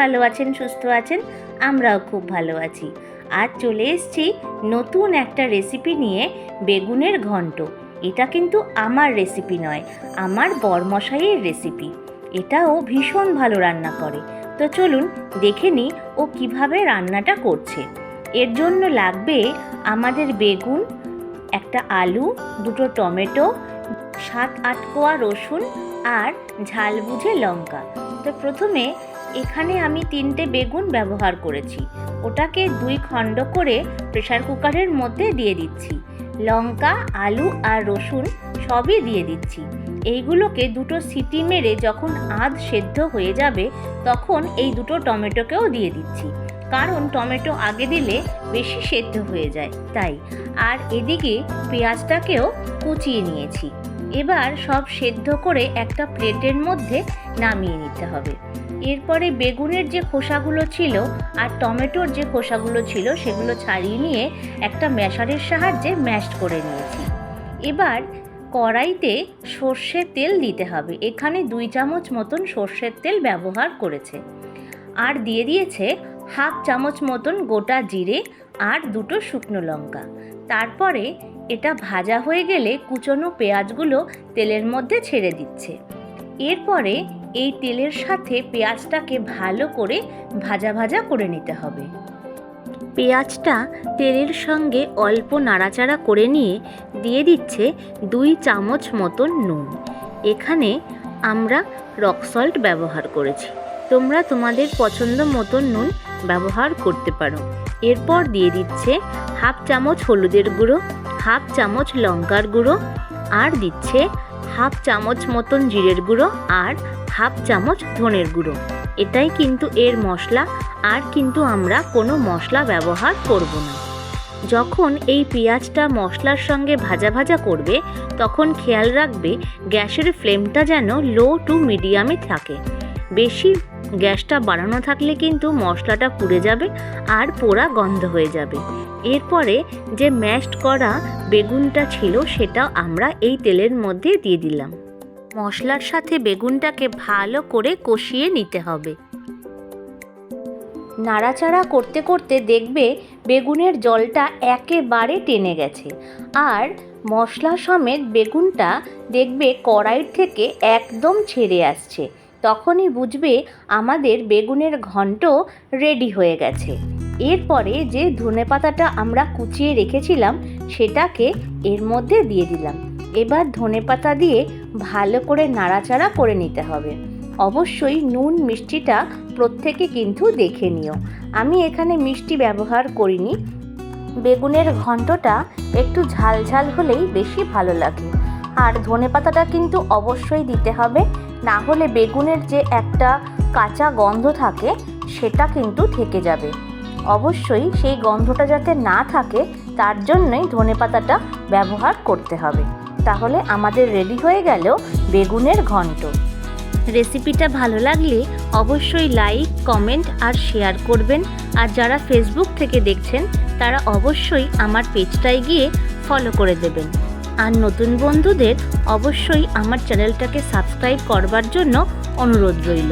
ভালো আছেন, সুস্থ আছেন, আমরাও খুব ভালো আছি। আজ চলে এসেছি নতুন একটা রেসিপি নিয়ে বেগুনের ঘন্ট। এটা কিন্তু আমার রেসিপি নয়, আমার বরমশাইয়ের রেসিপি এটাও ভীষণ ভালো রান্না করে। তো চলুন দেখে নিই ও কীভাবে রান্নাটা করছে। এর জন্য লাগবে আমাদের বেগুন, একটা আলু, দুটো টমেটো, সাত আট কোয়া রসুন আর ঝাল বুঝে লঙ্কা। তো প্রথমে এখানে আমি তিনটে বেগুন ব্যবহার করেছি। ওটাকে দুই খণ্ড করে প্রেসার কুকারের মধ্যে দিয়ে দিচ্ছি। লঙ্কা, আলু আর রসুন সবই দিয়ে দিচ্ছি। এইগুলোকে দুটো সিটি মেরে যখন আধ সেদ্ধ হয়ে যাবে, তখন এই দুটো টমেটোকেও দিয়ে দিচ্ছি। কারণ টমেটো আগে দিলে বেশি সেদ্ধ হয়ে যায়, তাই। আর এদিকে পেঁয়াজটাকেও কুচিয়ে নিয়েছি। এবার সব সেদ্ধ করে একটা প্লেটের মধ্যে নামিয়ে নিতে হবে। এরপরে বেগুনের যে খোসাগুলো ছিল আর টমেটোর যে খোসাগুলো ছিল, সেগুলো ছাড়িয়ে নিয়ে একটা ম্যাশারের সাহায্যে ম্যাশ করে নিয়েছি। এবার কড়াইতে সর্ষের তেল দিতে হবে। এখানে দুই চামচ মতন সর্ষের তেল ব্যবহার করেছে। আর দিয়ে দিয়েছে হাফ চামচ মতন গোটা জিরে আর দুটো শুকনো লঙ্কা। তারপরে এটা ভাজা হয়ে গেলে কুচনো পেঁয়াজগুলো তেলের মধ্যে ছেড়ে দিচ্ছে। এরপরে এই তেলের সাথে পেঁয়াজটাকে ভালো করে ভাজা ভাজা করে নিতে হবে। পেঁয়াজটা তেলের সঙ্গে অল্প নাড়াচাড়া করে নিয়ে দিয়ে দিচ্ছে দুই চামচ মতন নুন। এখানে আমরা রক সল্ট ব্যবহার করেছি। তোমরা তোমাদের পছন্দ মতন নুন ব্যবহার করতে পারো। এরপর দিয়ে দিচ্ছে হাফ চামচ হলুদের গুঁড়ো, হাফ চামচ লঙ্কার গুঁড়ো, আর দিচ্ছে হাফ চামচ মতন জিরের গুঁড়ো আর হাফ চামচ ধনের গুঁড়ো। এটাই কিন্তু এর মশলা, আর কিন্তু আমরা কোনো মশলা ব্যবহার করব না। যখন এই পেঁয়াজটা মশলার সঙ্গে ভাজা ভাজা করবে, তখন খেয়াল রাখবে গ্যাসের ফ্লেমটা যেন লো টু মিডিয়ামে থাকে। বেশি গ্যাসটা বাড়ানো থাকলে কিন্তু মশলাটা পুড়ে যাবে আর পোড়া গন্ধ হয়ে যাবে। এরপরে যে ম্যাশড করা বেগুনটা ছিল সেটা আমরা এই তেলের মধ্যে দিয়ে দিলাম। মশলার সাথে বেগুনটাকে ভালো করে কষিয়ে নিতে হবে। নাড়াচাড়া করতে করতে দেখবে বেগুনের জলটা একেবারে টেনে গেছে। আর মশলা সমেত বেগুনটা দেখবে কড়াইয়ের থেকে একদম ছেড়ে আসছে। তখনই বুঝবে আমাদের বেগুনের ঘন্ট রেডি হয়ে গেছে। এরপরে যে ধনে পাতাটা আমরা কুচিয়ে রেখেছিলাম, সেটাকে এর মধ্যে দিয়ে দিলাম। এবার ধনে পাতা দিয়ে ভালো করে নাড়াচাড়া করে নিতে হবে। অবশ্যই নুন মিষ্টিটা প্রত্যেকে কিন্তু দেখে নিও। আমি এখানে মিষ্টি ব্যবহার করিনি। বেগুনের ঘন্টটা একটু ঝাল ঝাল হলেই বেশি ভালো লাগে। আর ধনে পাতাটা কিন্তু অবশ্যই দিতে হবে। না হলে বেগুনের যে একটা কাঁচা গন্ধ থাকে, সেটা কিন্তু থেকে যাবে। অবশ্যই সেই গন্ধটা যাতে না থাকে, তার জন্যই ধনে পাতাটা ব্যবহার করতে হবে। তাহলে আমাদের রেডি হয়ে গেল বেগুনের ঘন্ট। রেসিপিটা ভালো লাগলে অবশ্যই লাইক কমেন্ট আর শেয়ার করবেন। আর যারা ফেসবুক থেকে দেখছেন, তারা অবশ্যই আমার পেজটায় গিয়ে ফলো করে দেবেন। আর নতুন বন্ধুদের অবশ্যই আমার চ্যানেলটাকে সাবস্ক্রাইব করবার জন্য অনুরোধ রইল।